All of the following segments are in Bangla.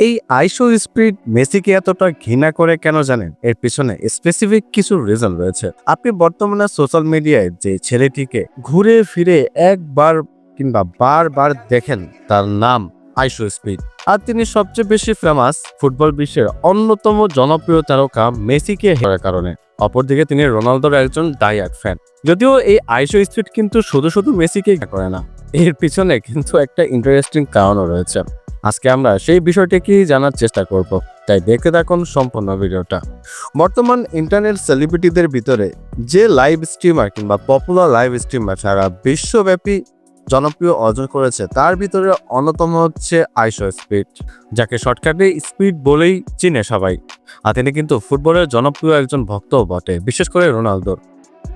এই আইসো স্পিড মেসিকে এতটা ঘৃণা করে কেন জানেন? এর পিছনে স্পেসিফিক কিছু রিজন রয়েছে। আপনি বর্তমানে সোশ্যাল মিডিয়ায় যে ছেলেটিকে ঘুরে ফিরে একবার কিংবা বারবার দেখেন, তার নাম আইসো স্পিড। আর তিনি সবচেয়ে বেশি ফেমাস ফুটবল বিশ্বের অন্যতম জনপ্রিয় তারকা মেসিকে হেরার কারণে। অপরদিকে তিনি রোনালদোর একজন ডায়াক ফ্যান যদিও এই আইসো স্পিড কিন্তু শুধু শুধু মেসিকে করে না, এর পিছনে কিন্তু একটা ইন্টারেস্টিং কারণও রয়েছে। আজকে আমরা সেই বিষয়টিকেই জানার চেষ্টা করব। তাই দেখতে থাকুন সম্পূর্ণ ভিডিওটা। বর্তমান ইন্টারনেট সেলিব্রিটিদের ভিতরে যে লাইভ স্ট্রিমার কিংবা পপুলার লাইভ স্ট্রিমার সারা বিশ্বব্যাপী জনপ্রিয় অর্জন করেছে, তার ভিতরে অন্যতম হচ্ছে আইসো স্পিড যাকে শর্টকাটে স্পিড বলেই চিনে সবাই। আর তিনি কিন্তু ফুটবলের জনপ্রিয় একজন ভক্তও বটে, বিশেষ করে রোনালদোর।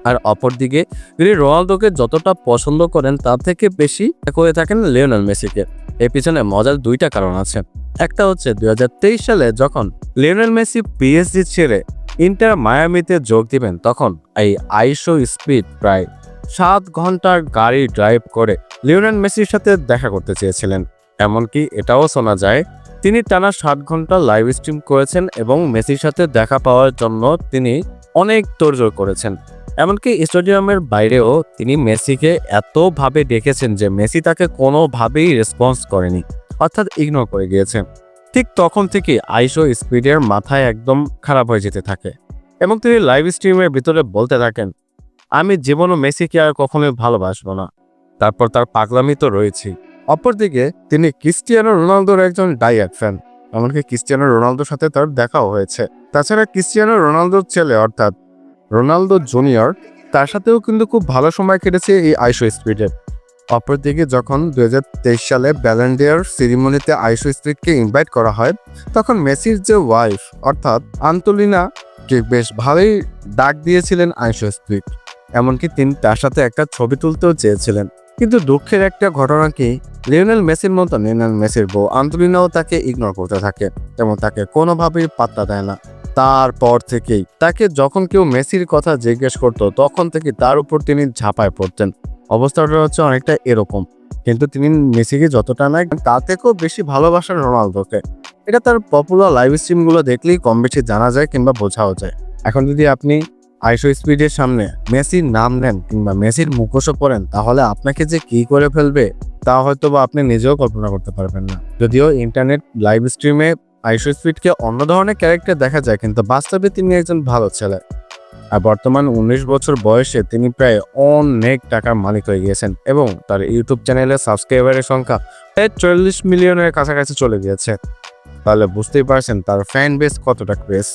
আর অপরদিকে তিনি রোনালদোকে যতটা পছন্দ করেন, তার থেকে বেশি করে থাকেন লিওনেল মেসিকে। এর পিছনে মজার দুইটা কারণ আছে। একটা হচ্ছে দু হাজার তেইশ সালে যখন লিওনেল মেসি পিএসজি ছেড়ে ইন্টার মায়ামিতে যোগ দিবেন, তখন এই আইশো স্পিড প্রায় সাত ঘণ্টার গাড়ি ড্রাইভ করে লিওনেল মেসির সাথে দেখা করতে চেয়েছিলেন। এমনকি এটাও শোনা যায়, তিনি টানা ষাট ঘণ্টা লাইভ স্ট্রিম করেছেন এবং মেসির সাথে দেখা পাওয়ার জন্য তিনি অনেক তোড়জোড় করেছেন। এমনকি স্টেডিয়ামের বাইরেও তিনি মেসিকে এতভাবে ডেকেছেন যে মেসি তাকে কোনোভাবেই রেসপন্স করেনি, অর্থাৎ ইগনোর করে গিয়েছে ঠিক তখন থেকে আইসো স্পিডের মাথায় একদম খারাপ হয়ে যেতে থাকে এবং তিনি লাইভ স্ট্রিমের ভিতরে বলতে থাকেন, আমি জীবনও মেসিকে আর কখনোই ভালোবাসবো না। তারপর তার পাগলামি তো রয়েছেই। অপরদিকে তিনি ক্রিস্টিয়ানো রোনালদোর একজন ডাইয়াক ফ্যান। এমনকি ক্রিস্টিয়ানো রোনালদোর সাথে তার দেখাও হয়েছে। তাছাড়া ক্রিস্টিয়ানো রোনালদোর ছেলে অর্থাৎ রোনালদো জুনিয়র, তার সাথেও কিন্তু খুব ভালো সময় কেটেছে এই আইসো স্পিডের অপরদিকে যখন দুই হাজার তেইশ সালে ব্যালেন্ডিয়ার সিরিমনিতে আইসো স্পিডকে ইনভাইট করা হয়, তখন মেসির যে ওয়াইফ অর্থাৎ আন্তলিনাকে বেশ ভালোই ডাক দিয়েছিলেন আইসো স্পিড। এমনকি তিনি তার সাথে একটা ছবি তুলতেও চেয়েছিলেন। কিন্তু দুঃখের একটা ঘটনা কি? লিওনেল মেসির মতো লিওনেল মেসির বউ আন্তলিনাও তাকে ইগনোর করতে থাকে এবং তাকে কোনোভাবেই পাত্তা দেয় না। তারপর থেকেই তাকে যখন কেউ মেসির কথা জিজ্ঞেস করতো, তখন থেকে তার উপর তিনি ঝাঁপায় পড়তেন। অবস্থাটা হচ্ছে অনেকটা এরকম। কিন্তু তিনি মেসিকে যতটা না তার থেকেও বেশি ভালোবাসেন রোনালদোকে। এটা তার পপুলার লাইভ স্ট্রিমগুলো দেখলেই কম বেশি জানা যায় কিংবা বোঝাও যায়। এখন যদি আপনি আইসো স্পিডের সামনে মেসির নাম নেন কিংবা মেসির মুখোশও পড়েন, তাহলে আপনাকে যে কি করে ফেলবে তা হয়তো বা আপনি নিজেও কল্পনা করতে পারবেন না। যদিও ইন্টারনেট লাইভ স্ট্রিমে আইসো স্পিডকে অন্য ধরনের ক্যারেক্টার দেখা যায়, কিন্তু বাস্তবে তিনি একজন ভালো ছেলে। আর বর্তমান উনিশ বছর বয়সে তিনি প্রায় অনেক টাকার মালিক হয়ে গিয়েছেন এবং তার ইউটিউব চ্যানেলে সাবস্ক্রাইবারের সংখ্যা প্রায় চল্লিশ মিলিয়নের কাছাকাছি চলে গিয়েছে। তাহলে বুঝতেই পারছেন তার ফ্যান বেস কতটা ক্রেজ